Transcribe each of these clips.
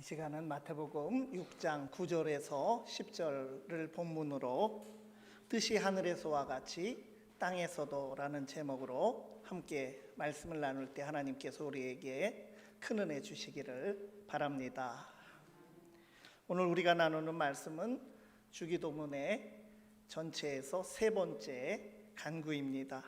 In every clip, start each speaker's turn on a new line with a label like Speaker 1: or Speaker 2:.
Speaker 1: 이 시간은 마태복음 6장 9절에서 10절을 본문으로 뜻이 하늘에서와 같이 땅에서도라는 제목으로 함께 말씀을 나눌 때 하나님께서 우리에게 큰 은혜 주시기를 바랍니다. 오늘 우리가 나누는 말씀은 주기도문의 전체에서 세 번째 간구입니다.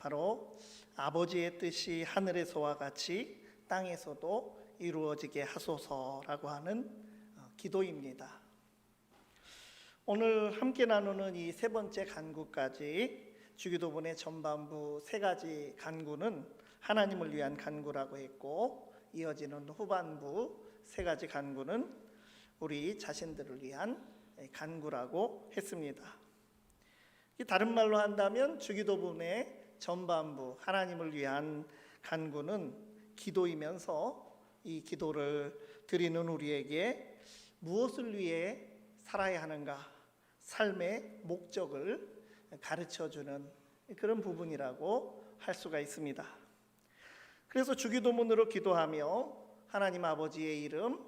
Speaker 1: 바로 아버지의 뜻이 하늘에서와 같이 땅에서도 이루어지게 하소서라고 하는 어, 기도입니다. 오늘 함께 나누는 이 세 번째 간구까지 주기도문의 전반부 세 가지 간구는 하나님을 위한 간구라고 했고 이어지는 후반부 세 가지 간구는 우리 자신들을 위한 간구라고 했습니다. 이 다른 말로 한다면 주기도문의 전반부 하나님을 위한 간구는 기도이면서 이 기도를 드리는 우리에게 무엇을 위해 살아야 하는가 삶의 목적을 가르쳐 주는 그런 부분이라고 할 수가 있습니다. 그래서 주기도문으로 기도하며 하나님 아버지의 이름,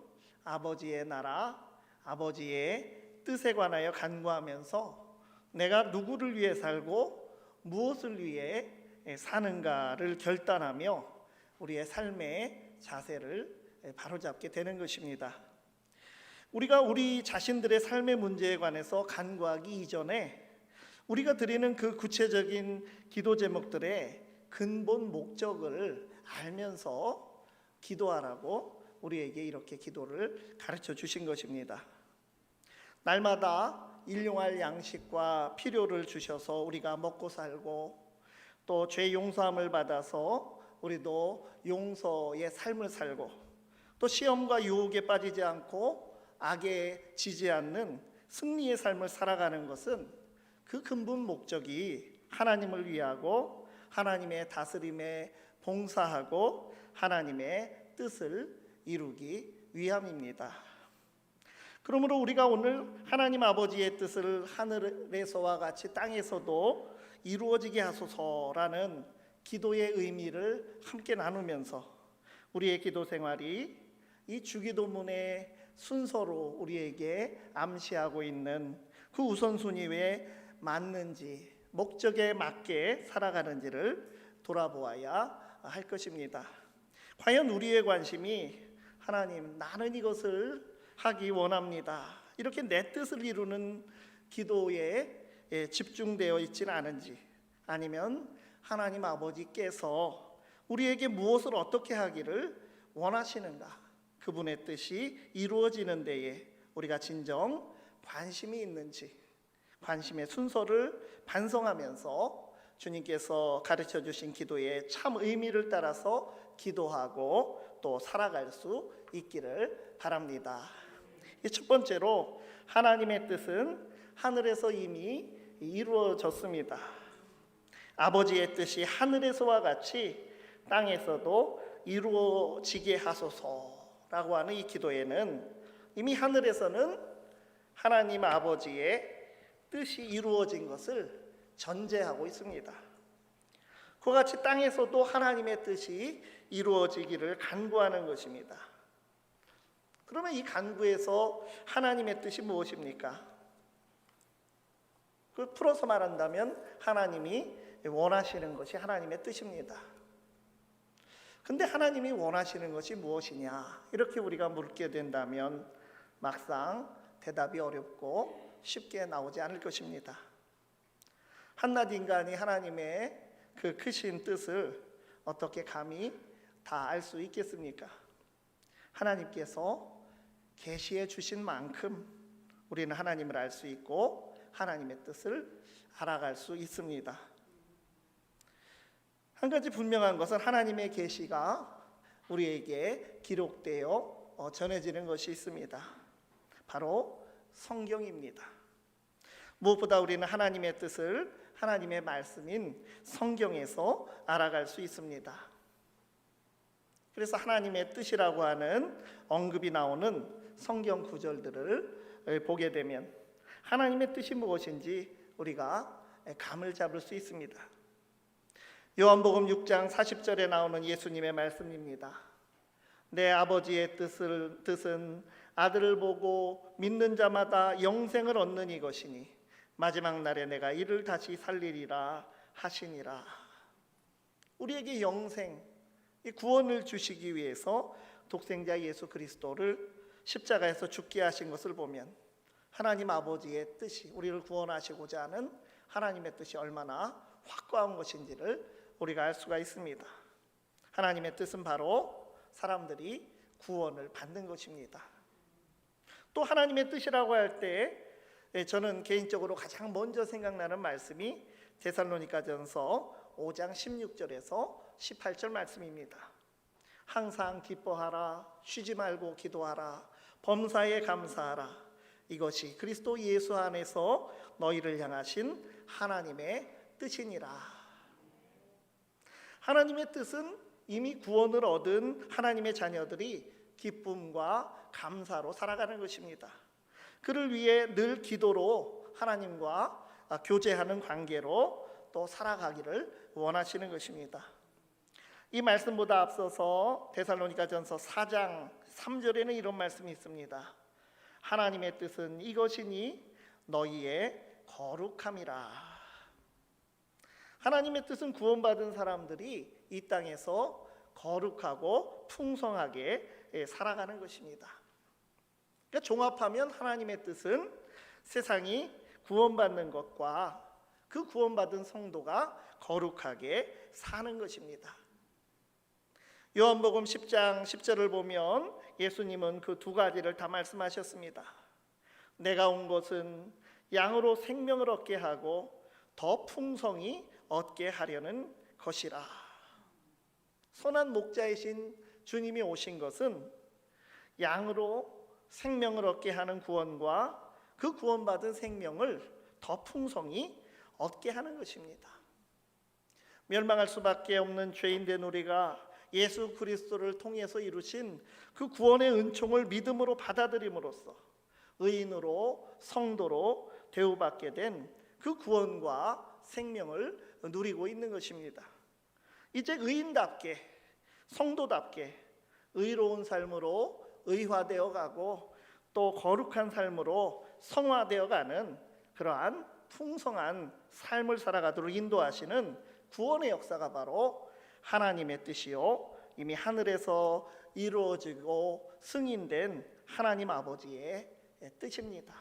Speaker 1: 아버지의 나라, 아버지의 뜻에 관하여 간구하면서 내가 누구를 위해 살고 무엇을 위해 사는가를 결단하며 우리의 삶의 자세를 바로잡게 되는 것입니다. 우리가 우리 자신들의 삶의 문제에 관해서 간구하기 이전에 우리가 드리는 그 구체적인 기도 제목들의 근본 목적을 알면서 기도하라고 우리에게 이렇게 기도를 가르쳐 주신 것입니다. 날마다 일용할 양식과 필요를 주셔서 우리가 먹고 살고 또 죄 용서함을 받아서 우리도 용서의 삶을 살고 또 시험과 유혹에 빠지지 않고 악에 지지 않는 승리의 삶을 살아가는 것은 그 근본 목적이 하나님을 위하고 하나님의 다스림에 봉사하고 하나님의 뜻을 이루기 위함입니다. 그러므로 우리가 오늘 하나님 아버지의 뜻을 하늘에서와 같이 땅에서도 이루어지게 하소서라는 기도의 의미를 함께 나누면서 우리의 기도 생활이 이 주기도문의 순서로 우리에게 암시하고 있는 그 우선순위 왜 맞는지 목적에 맞게 살아가는지를 돌아보아야 할 것입니다. 과연 우리의 관심이 하나님 나는 이것을 하기 원합니다. 이렇게 내 뜻을 이루는 기도에 집중되어 있지는 않은지 아니면 하나님 아버지께서 우리에게 무엇을 어떻게 하기를 원하시는가 그분의 뜻이 이루어지는 데에 우리가 진정 관심이 있는지 관심의 순서를 반성하면서 주님께서 가르쳐 주신 기도의 참 의미를 따라서 기도하고 또 살아갈 수 있기를 바랍니다. 첫 번째로 하나님의 뜻은 하늘에서 이미 이루어졌습니다. 아버지의 뜻이 하늘에서와 같이 땅에서도 이루어지게 하소서라고 하는 이 기도에는 이미 하늘에서는 하나님 아버지의 뜻이 이루어진 것을 전제하고 있습니다. 그와 같이 땅에서도 하나님의 뜻이 이루어지기를 간구하는 것입니다. 그러면 이 간구에서 하나님의 뜻이 무엇입니까? 그 풀어서 말한다면 하나님이 원하시는 것이 하나님의 뜻입니다. 근데 하나님이 원하시는 것이 무엇이냐? 이렇게 우리가 묻게 된다면 막상 대답이 어렵고 쉽게 나오지 않을 것입니다. 한낱 인간이 하나님의 그 크신 뜻을 어떻게 감히 다 알 수 있겠습니까? 하나님께서 계시해 주신 만큼 우리는 하나님을 알 수 있고 하나님의 뜻을 알아갈 수 있습니다. 한 가지 분명한 것은 하나님의 계시가 우리에게 기록되어 어, 전해지는 것이 있습니다. 바로 성경입니다. 무엇보다 우리는 하나님의 뜻을 하나님의 말씀인 성경에서 알아갈 수 있습니다. 그래서 하나님의 뜻이라고 하는 언급이 나오는 성경 구절들을 보게 되면 하나님의 뜻이 무엇인지 우리가 감을 잡을 수 있습니다. 요한복음 6장 40절에 나오는 예수님의 말씀입니다. 내 아버지의 뜻을 뜻은 아들을 보고 믿는 자마다 영생을 얻는 이것이니 마지막 날에 내가 이를 다시 살리리라 하시니라. 우리에게 영생, 이 구원을 주시기 위해서 독생자 예수 그리스도를 십자가에서 죽게 하신 것을 보면 하나님 아버지의 뜻이 우리를 구원하시고자 하는 하나님의 뜻이 얼마나 확고한 것인지를 우리가 알 수가 있습니다. 하나님의 뜻은 바로 사람들이 구원을 받는 것입니다. 또 하나님의 뜻이라고 할 때 저는 개인적으로 가장 먼저 생각나는 말씀이 데살로니가전서 5장 16절에서 18절 말씀입니다. 항상 기뻐하라 쉬지 말고 기도하라 범사에 감사하라 이것이 그리스도 예수 안에서 너희를 향하신 하나님의 뜻이니라. 하나님의 뜻은 이미 구원을 얻은 하나님의 자녀들이 기쁨과 감사로 살아가는 것입니다. 그를 위해 늘 기도로 하나님과 교제하는 관계로 또 살아가기를 원하시는 것입니다. 이 말씀보다 앞서서 데살로니가전서 4장 3절에는 이런 말씀이 있습니다. 하나님의 뜻은 이것이니 너희의 거룩함이라. 하나님의 뜻은 구원받은 사람들이 이 땅에서 거룩하고 풍성하게 예, 살아가는 것입니다. 그러니까 종합하면 하나님의 뜻은 세상이 구원받는 것과 그 구원받은 성도가 거룩하게 사는 것입니다. 요한복음 10장 10절을 보면 예수님은 그 두 가지를 다 말씀하셨습니다. 내가 온 것은 양으로 생명을 얻게 하고 더 풍성히 얻게 하려는 것이라. 선한 목자이신 주님이 오신 것은 양으로 생명을 얻게 하는 구원과 그 구원받은 생명을 더 풍성히 얻게 하는 것입니다. 멸망할 수밖에 없는 죄인된 우리가 예수 그리스도를 통해서 이루신 그 구원의 은총을 믿음으로 받아들임으로써 의인으로 성도로 대우받게 된 그 구원과 생명을 누리고 있는 것입니다. 이제 의인답게 성도답게 의로운 삶으로 의화되어 가고 또 거룩한 삶으로 성화되어 가는 그러한 풍성한 삶을 살아가도록 인도하시는 구원의 역사가 바로 하나님의 뜻이요 이미 하늘에서 이루어지고 승인된 하나님 아버지의 뜻입니다.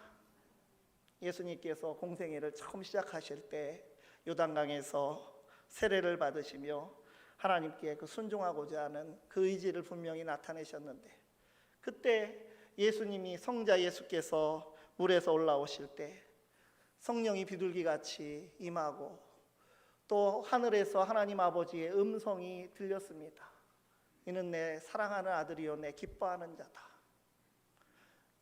Speaker 1: 예수님께서 공생애를 처음 시작하실 때 요단강에서 세례를 받으시며 하나님께 그 순종하고자 하는 그 의지를 분명히 나타내셨는데 그때 예수님이 성자 예수께서 물에서 올라오실 때 성령이 비둘기 같이 임하고 또 하늘에서 하나님 아버지의 음성이 들렸습니다. 이는 내 사랑하는 아들이요 내 기뻐하는 자다.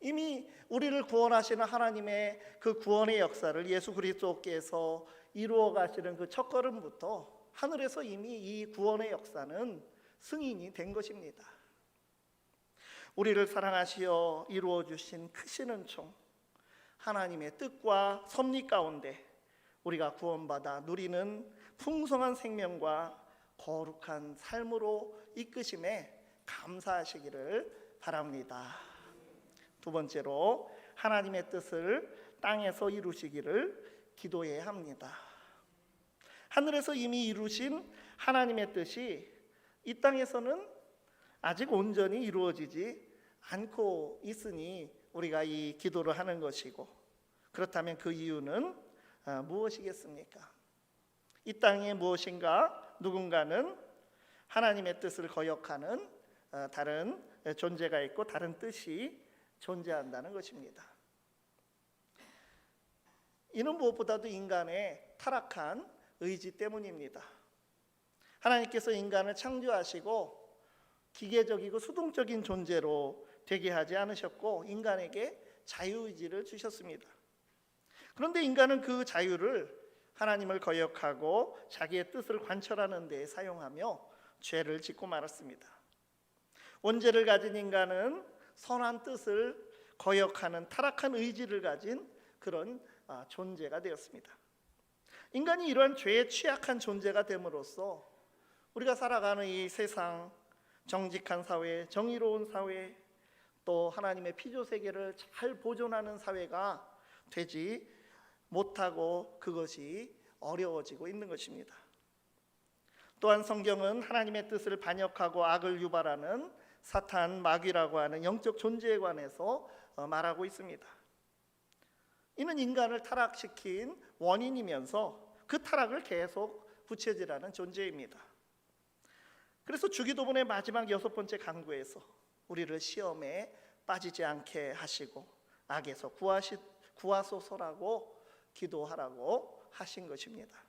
Speaker 1: 이미 우리를 구원하시는 하나님의 그 구원의 역사를 예수 그리스도께서 이루어 가시는 그 첫걸음부터 하늘에서 이미 이 구원의 역사는 승인이 된 것입니다. 우리를 사랑하시어 이루어 주신 크신 은총 하나님의 뜻과 섭리 가운데 우리가 구원받아 누리는 풍성한 생명과 거룩한 삶으로 이끄심에 감사하시기를 바랍니다. 두 번째로 하나님의 뜻을 땅에서 이루시기를 기도해야 합니다. 하늘에서 이미 이루신 하나님의 뜻이 이 땅에서는 아직 온전히 이루어지지 않고 있으니 우리가 이 기도를 하는 것이고 그렇다면 그 이유는 아, 무엇이겠습니까? 이 땅에 무엇인가 누군가는 하나님의 뜻을 거역하는 아, 다른 존재가 있고 다른 뜻이 존재한다는 것입니다. 이는 무엇보다도 인간의 타락한 의지 때문입니다. 하나님께서 인간을 창조하시고 기계적이고 수동적인 존재로 되게 하지 않으셨고 인간에게 자유의지를 주셨습니다. 그런데 인간은 그 자유를 하나님을 거역하고 자기의 뜻을 관철하는 데 사용하며 죄를 짓고 말았습니다. 원죄를 가진 인간은 선한 뜻을 거역하는 타락한 의지를 가진 그런 아, 존재가 되었습니다. 인간이 이러한 죄에 취약한 존재가 됨으로써 우리가 살아가는 이 세상 정직한 사회, 정의로운 사회, 또 하나님의 피조 세계를 잘 보존하는 사회가 되지 못하고 그것이 어려워지고 있는 것입니다. 또한 성경은 하나님의 뜻을 반역하고 악을 유발하는 사탄 마귀라고 하는 영적 존재에 관해서 어, 말하고 있습니다. 이는 인간을 타락시킨 원인이면서 그 타락을 계속 부채질하는 존재입니다. 그래서 주기도문의 마지막 여섯 번째 강구에서 우리를 시험에 빠지지 않게 하시고 악에서 구하시, 구하소서라고 기도하라고 하신 것입니다.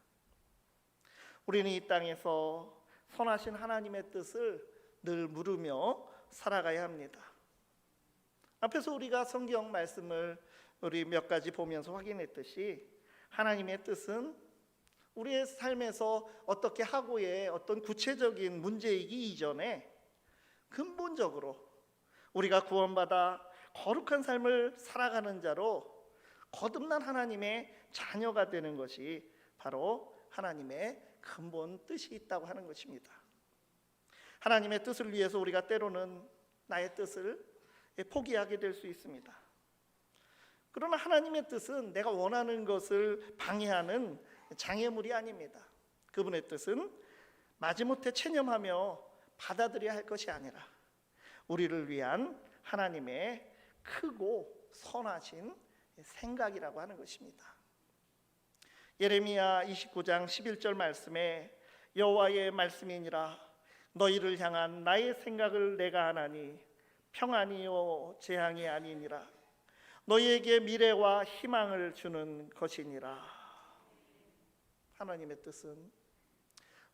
Speaker 1: 우리는 이 땅에서 선하신 하나님의 뜻을 늘 물으며 살아가야 합니다. 앞에서 우리가 성경 말씀을 우리 몇 가지 보면서 확인했듯이 하나님의 뜻은 우리의 삶에서 어떻게 하고의 어떤 구체적인 문제이기 이전에 근본적으로 우리가 구원받아 거룩한 삶을 살아가는 자로 거듭난 하나님의 자녀가 되는 것이 바로 하나님의 근본 뜻이 있다고 하는 것입니다. 하나님의 뜻을 위해서 우리가 때로는 나의 뜻을 포기하게 될 수 있습니다. 그러나 하나님의 뜻은 내가 원하는 것을 방해하는 장애물이 아닙니다. 그분의 뜻은 마지못해 체념하며 받아들여야 할 것이 아니라 우리를 위한 하나님의 크고 선하신 생각이라고 하는 것입니다. 예레미야 29장 11절 말씀에 여호와의 말씀이니라 너희를 향한 나의 생각을 내가 하나니 평안이요 재앙이 아니니라 너희에게 미래와 희망을 주는 것이니라 하나님의 뜻은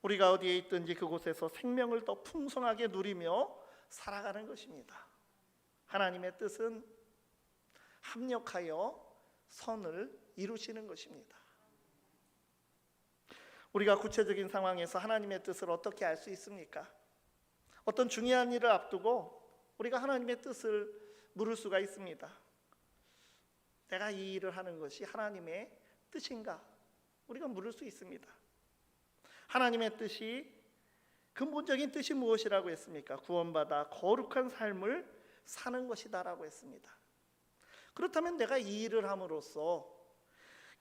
Speaker 1: 우리가 어디에 있든지 그곳에서 생명을 더 풍성하게 누리며 살아가는 것입니다. 하나님의 뜻은 합력하여 선을 이루시는 것입니다. 우리가 구체적인 상황에서 하나님의 뜻을 어떻게 알 수 있습니까? 어떤 중요한 일을 앞두고 우리가 하나님의 뜻을 물을 수가 있습니다. 내가 이 일을 하는 것이 하나님의 뜻인가? 우리가 물을 수 있습니다. 하나님의 뜻이 근본적인 뜻이 무엇이라고 했습니까? 구원받아 거룩한 삶을 사는 것이다라고 했습니다. 그렇다면 내가 이 일을 함으로써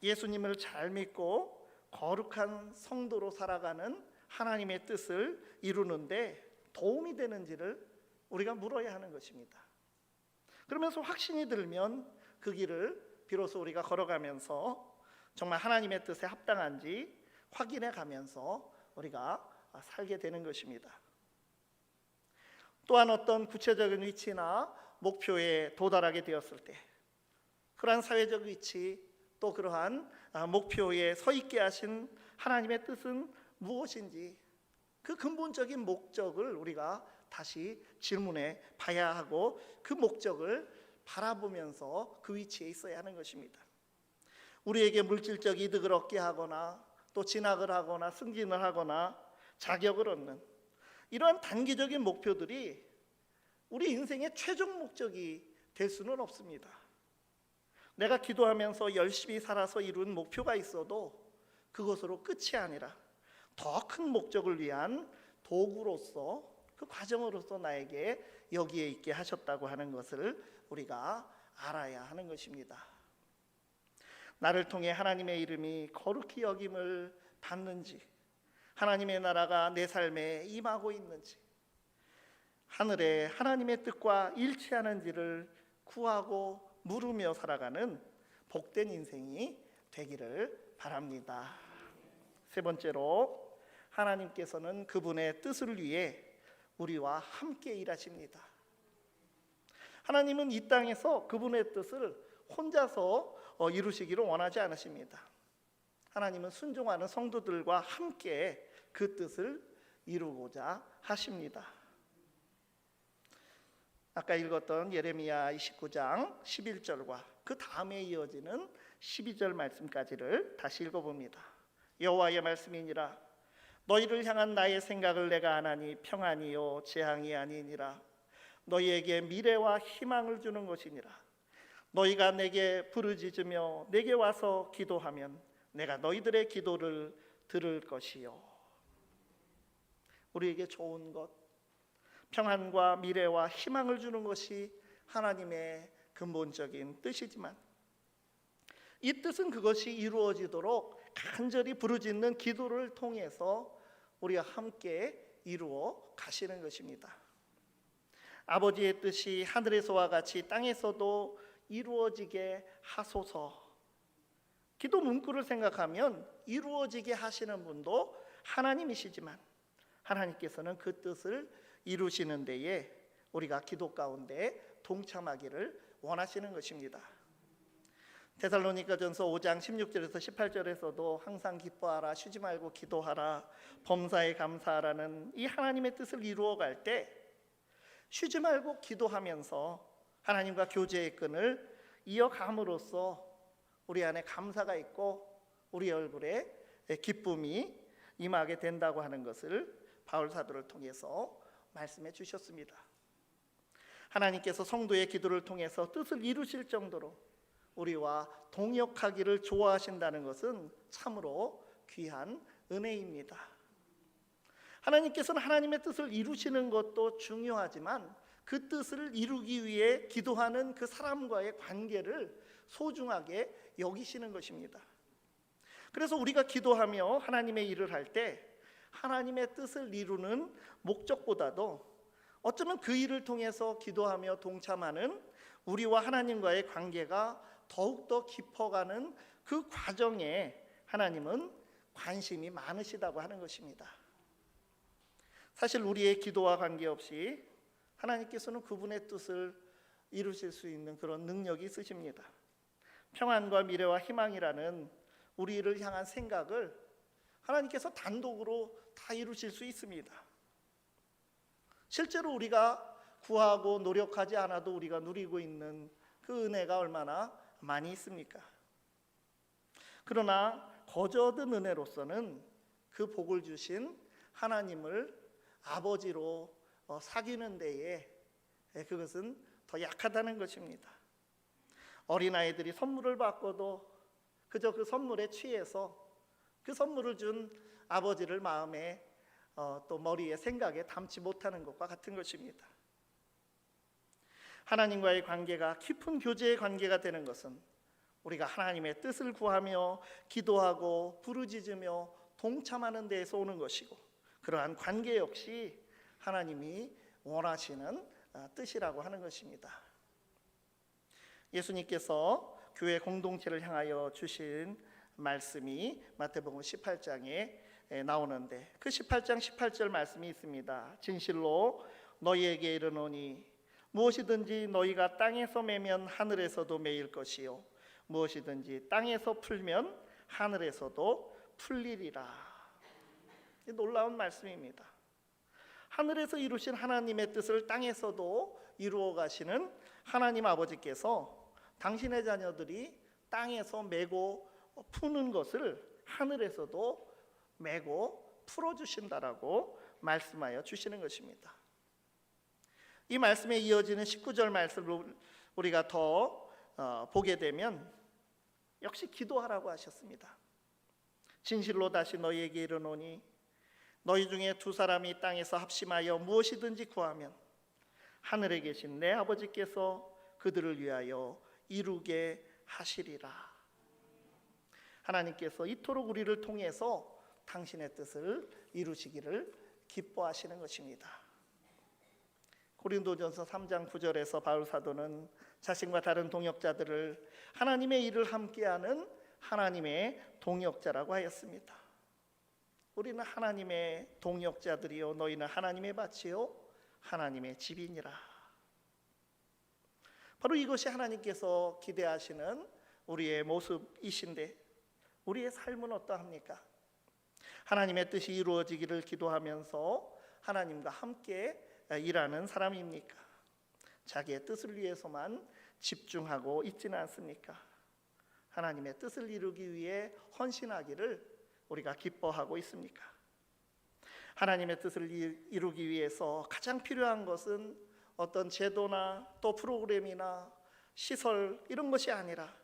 Speaker 1: 예수님을 잘 믿고 거룩한 성도로 살아가는 하나님의 뜻을 이루는데 도움이 되는지를 우리가 물어야 하는 것입니다. 그러면서 확신이 들면 그 길을 비로소 우리가 걸어가면서 정말 하나님의 뜻에 합당한지 확인해 가면서 우리가 살게 되는 것입니다. 또한 어떤 구체적인 위치나 목표에 도달하게 되었을 때 그러한 사회적 위치 또 그러한 목표에 서 있게 하신 하나님의 뜻은 무엇인지 그 근본적인 목적을 우리가 다시 질문해 봐야 하고 그 목적을 바라보면서 그 위치에 있어야 하는 것입니다. 우리에게 물질적 이득을 얻게 하거나 또 진학을 하거나 승진을 하거나 자격을 얻는 이러한 단기적인 목표들이 우리 인생의 최종 목적이 될 수는 없습니다. 내가 기도하면서 열심히 살아서 이룬 목표가 있어도 그것으로 끝이 아니라 더 큰 목적을 위한 도구로서 그 과정으로서 나에게 여기에 있게 하셨다고 하는 것을 우리가 알아야 하는 것입니다. 나를 통해 하나님의 이름이 거룩히 여김을 받는지 하나님의 나라가 내 삶에 임하고 있는지 하늘에 하나님의 뜻과 일치하는지를 구하고 물으며 살아가는 복된 인생이 되기를 바랍니다. 세 번째로 하나님께서는 그분의 뜻을 위해 우리와 함께 일하십니다. 하나님은 이 땅에서 그분의 뜻을 혼자서 어, 이루시기를 원하지 않으십니다. 하나님은 순종하는 성도들과 함께 그 뜻을 이루고자 하십니다. 아까 읽었던 예레미야 29장 11절과 그 다음에 이어지는 12절 말씀까지를 다시 읽어봅니다. 여호와의 말씀이니라 너희를 향한 나의 생각을 내가 안하니 평안이요 재앙이 아니니라 너희에게 미래와 희망을 주는 것이니라 너희가 내게 부르짖으며 내게 와서 기도하면 내가 너희들의 기도를 들을 것이요 우리에게 좋은 것 평안과 미래와 희망을 주는 것이 하나님의 근본적인 뜻이지만 이 뜻은 그것이 이루어지도록 간절히 부르짖는 기도를 통해서 우리가 함께 이루어 가시는 것입니다. 아버지의 뜻이 하늘에서와 같이 땅에서도 이루어지게 하소서. 기도 문구를 생각하면 이루어지게 하시는 분도 하나님이시지만 하나님께서는 그 뜻을 이루시는 데에 우리가 기도 가운데 동참하기를 원하시는 것입니다. 데살로니가전서 5장 16절에서 18절에서도 항상 기뻐하라 쉬지 말고 기도하라 범사에 감사하라는 이 하나님의 뜻을 이루어 갈때 쉬지 말고 기도하면서 하나님과 교제의 끈을 이어감으로써 우리 안에 감사가 있고 우리 얼굴에 기쁨이 임하게 된다고 하는 것을 바울 사도를 통해서 말씀해 주셨습니다. 하나님께서 성도의 기도를 통해서 뜻을 이루실 정도로 우리와 동역하기를 좋아하신다는 것은 참으로 귀한 은혜입니다. 하나님께서는 하나님의 뜻을 이루시는 것도 중요하지만 그 뜻을 이루기 위해 기도하는 그 사람과의 관계를 소중하게 여기시는 것입니다. 그래서 우리가 기도하며 하나님의 일을 할 때 하나님의 뜻을 이루는 목적보다도 어쩌면 그 일을 통해서 기도하며 동참하는 우리와 하나님과의 관계가 더욱더 깊어가는 그 과정에 하나님은 관심이 많으시다고 하는 것입니다. 사실 우리의 기도와 관계없이 하나님께서는 그분의 뜻을 이루실 수 있는 그런 능력이 있으십니다. 평안과 미래와 희망이라는 우리를 향한 생각을 하나님께서 단독으로 다 이루실 수 있습니다. 실제로 우리가 구하고 노력하지 않아도 우리가 누리고 있는 그 은혜가 얼마나 많이 있습니까? 그러나 거저든 은혜로서는 그 복을 주신 하나님을 아버지로 어, 사귀는 데에 예, 그것은 더 약하다는 것입니다. 어린아이들이 선물을 받고도 그저 그 선물에 취해서 그 선물을 준 아버지를 마음에 어, 또 머리에 생각에 담지 못하는 것과 같은 것입니다. 하나님과의 관계가 깊은 교제의 관계가 되는 것은 우리가 하나님의 뜻을 구하며 기도하고 부르짖으며 동참하는 데에서 오는 것이고 그러한 관계 역시 하나님이 원하시는 아, 뜻이라고 하는 것입니다. 예수님께서 교회 공동체를 향하여 주신 말씀이 마태복음 18장에 나오는데 그 18장 18절 말씀이 있습니다. 진실로 너희에게 이르노니 무엇이든지 너희가 땅에서 매면 하늘에서도 매일 것이요 무엇이든지 땅에서 풀면 하늘에서도 풀리리라. 놀라운 말씀입니다. 하늘에서 이루신 하나님의 뜻을 땅에서도 이루어 가시는 하나님 아버지께서 당신의 자녀들이 땅에서 메고 푸는 것을 하늘에서도 메고 풀어 주신다라고 말씀하여 주시는 것입니다. 이 말씀에 이어지는 19절 말씀을 우리가 더 어, 보게 되면 역시 기도하라고 하셨습니다. 진실로 다시 너희에게 이르노니 너희 중에 두 사람이 땅에서 합심하여 무엇이든지 구하면 하늘에 계신 내 아버지께서 그들을 위하여 이루게 하시리라. 하나님께서 이토록 우리를 통해서 당신의 뜻을 이루시기를 기뻐하시는 것입니다. 고린도전서 3장 9절에서 바울 사도는 자신과 다른 동역자들을 하나님의 일을 함께하는 하나님의 동역자라고 하였습니다. 우리는 하나님의 동역자들이요 너희는 하나님의 밭이요 하나님의 집이니라. 바로 이것이 하나님께서 기대하시는 우리의 모습이신데 우리의 삶은 어떠합니까? 하나님의 뜻이 이루어지기를 기도하면서 하나님과 함께 일하는 사람입니까? 자기의 뜻을 위해서만 집중하고 있지는 않습니까? 하나님의 뜻을 이루기 위해 헌신하기를 우리가 기뻐하고 있습니까? 하나님의 뜻을 이루기 위해서 가장 필요한 것은 어떤 제도나 또 프로그램이나 시설 이런 것이 아니라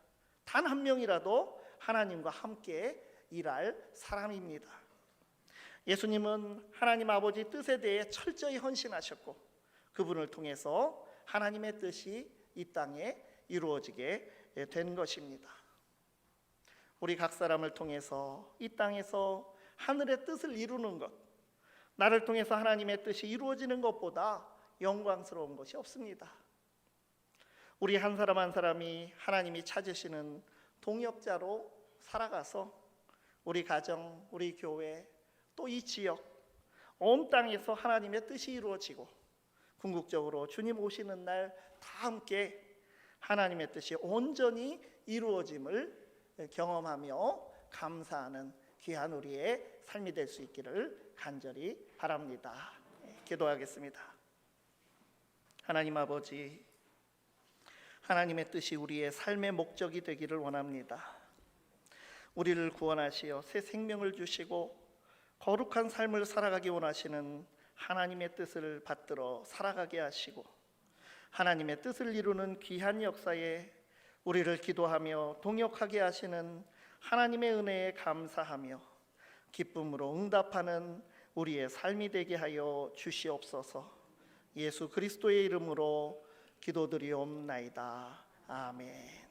Speaker 1: 단 한 명이라도 하나님과 함께 일할 사람입니다. 예수님은 하나님 아버지 뜻에 대해 철저히 헌신하셨고 그분을 통해서 하나님의 뜻이 이 땅에 이루어지게 된 것입니다. 우리 각 사람을 통해서 이 땅에서 하늘의 뜻을 이루는 것, 나를 통해서 하나님의 뜻이 이루어지는 것보다 영광스러운 것이 없습니다. 우리 한 사람 한 사람이 하나님이 찾으시는 동역자로 살아가서 우리 가정, 우리 교회, 또 이 지역, 온 땅에서 하나님의 뜻이 이루어지고 궁극적으로 주님 오시는 날 다 함께 하나님의 뜻이 온전히 이루어짐을 경험하며 감사하는 귀한 우리의 삶이 될 수 있기를 간절히 바랍니다. 네, 기도하겠습니다. 하나님 아버지, 하나님의 뜻이 우리의 삶의 목적이 되기를 원합니다. 우리를 구원하시어 새 생명을 주시고 거룩한 삶을 살아가기 원하시는 하나님의 뜻을 받들어 살아가게 하시고 하나님의 뜻을 이루는 귀한 역사에 우리를 기도하며 동역하게 하시는 하나님의 은혜에 감사하며 기쁨으로 응답하는 우리의 삶이 되게 하여 주시옵소서. 예수 그리스도의 이름으로 기도드리옵나이다. 아멘.